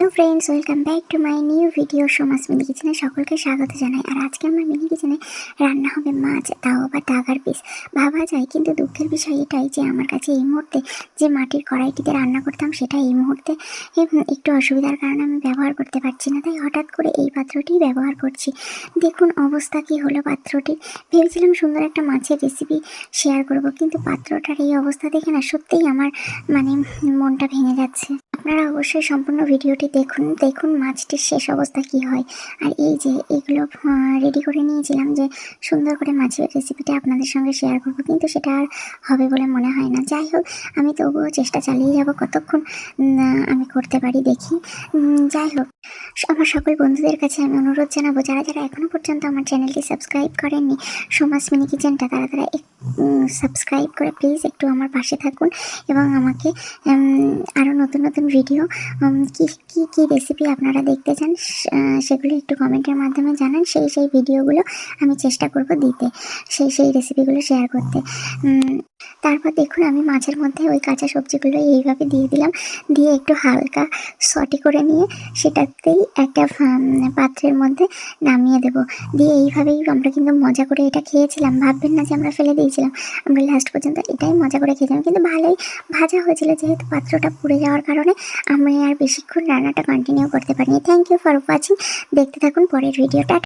Hello friends welcome back to my new video সমাজ mini কিচেনে সকলকে স্বাগত জানাই। আর আজকে আমার মিনি কিচেনে রান্না হবে মাছ, তাও আবার টাগার পিস ভাবা যায়, কিন্তু দুঃখের বিষয় এটাই যে আমার কাছে এই মুহূর্তে যে মাটির কড়াইটিতে রান্না করতাম সেটা এই মুহূর্তে একটু অসুবিধার কারণে আমি ব্যবহার করতে পারছি না। তাই হঠাৎ করে এই পাত্রটি ব্যবহার করছি। দেখুন অবস্থা কি হলো পাত্রটি। ভেবেছিলাম সুন্দর একটা মাছের রেসিপি শেয়ার করব, কিন্তু পাত্রটার এই অবস্থা দেখে না সত্যিই আমার মানে মনটা ভেঙে যাচ্ছে। আপনারা অবশ্যই সম্পূর্ণ ভিডিওটি দেখুন দেখুন মাছটির শেষ অবস্থা কি হয়। আর এই যে এগুলো রেডি করে নিয়েছিলাম যে সুন্দর করে মাছের রেসিপিটা আপনাদের সঙ্গে শেয়ার করব, কিন্তু সেটা আর হবে বলে মনে হয় না। যাই হোক, আমি তবুও চেষ্টা চালিয়ে যাব কতক্ষণ আমি করতে পারি দেখি। যাই হোক, আমার সকল বন্ধুদের কাছে আমি অনুরোধ জানাব, যারা যারা এখনও পর্যন্ত আমার চ্যানেলটি সাবস্ক্রাইব করেননি সমাজ মিনি কিচেনটা তারা তারা সাবস্ক্রাইব করে প্লিজ একটু আমার পাশে থাকুন এবং আমাকে আরও নতুন নতুন ভিডিও কি কি কি রেসিপি আপনারা দেখতে চান সেগুলো একটু কমেন্টের মাধ্যমে জানান, সেই সেই ভিডিওগুলো আমি চেষ্টা করব দিতে, সেই সেই রেসিপিগুলো শেয়ার করতে। তারপর দেখুন আমি মাছের মধ্যে ওই কাঁচা সবজিগুলো এইভাবে দিয়ে দিলাম, দিয়ে একটু হালকা সটে করে নিয়ে সেটাতেই একটা পাত্রের মধ্যে নামিয়ে দেব। দিয়ে এইভাবেই আমরা কিন্তু মজা করে এটা খেয়েছিলাম, ভাববেন না যে আমরা ফেলে দিয়েছিলাম। আমরা লাস্ট পর্যন্ত এটাই মজা করে খেয়েছিলাম। কিন্তু ভালোই ভাজা হয়েছিল যেহেতু পাত্রটা পুড়ে যাওয়ার কারণে। আমি আর বেশিক্ষণ রান্নাটা কন্টিনিউ করতে পারিনি। থ্যাংক ইউ ফর ওয়াচিং দেখতে থাকুন পরের ভিডিওটা